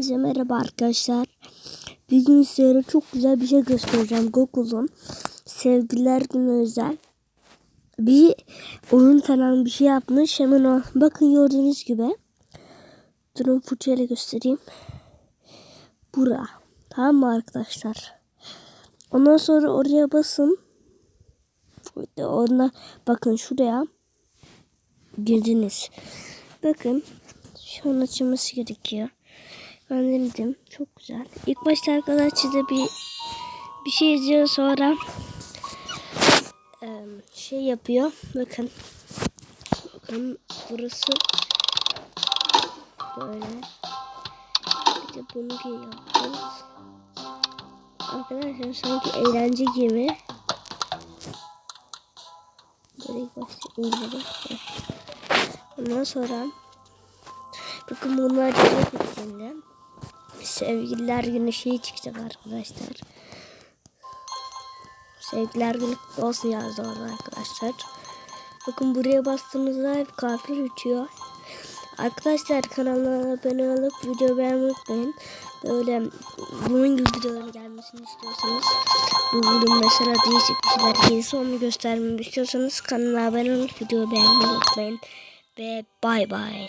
Size merhaba arkadaşlar. Bugün sizlere çok güzel bir şey göstereceğim. Google'un sevgililer günü özel. Bir oyun falan bir şey yapmış. Hemen o. Bakın gördüğünüz gibi. Durun fırçayla göstereyim. Bura. Tamam mı arkadaşlar? Ondan sonra oraya basın. Ona bakın şuraya girdiniz. Bakın şu an açılması gerekiyor. Ben denedim. Çok güzel. İlk başta arkadaşlar bir bir şey yazıyor sonra şey yapıyor. Bakın. Bakın burası böyle. Bir de bunu yapıyoruz. Arkadaşlar sanki eğlence gibi. Böyle ilk başta indirelim. Ondan sonra bakın bunlar cevap ettiğinde sevgililer günü şey çıkacak arkadaşlar. Sevgililer günü olsun yazdı orada arkadaşlar. Bakın buraya bastığınızda hep kalpler uçuyor. Arkadaşlar kanalına abone olup video beğenmeyi unutmayın. Böyle bunun gibi videoların gelmesini istiyorsanız Google'un mesela değişik bir şeyler gelirse onu göstermemi istiyorsanız kanala abone olup video beğenmeyi unutmayın. Ve bay bay.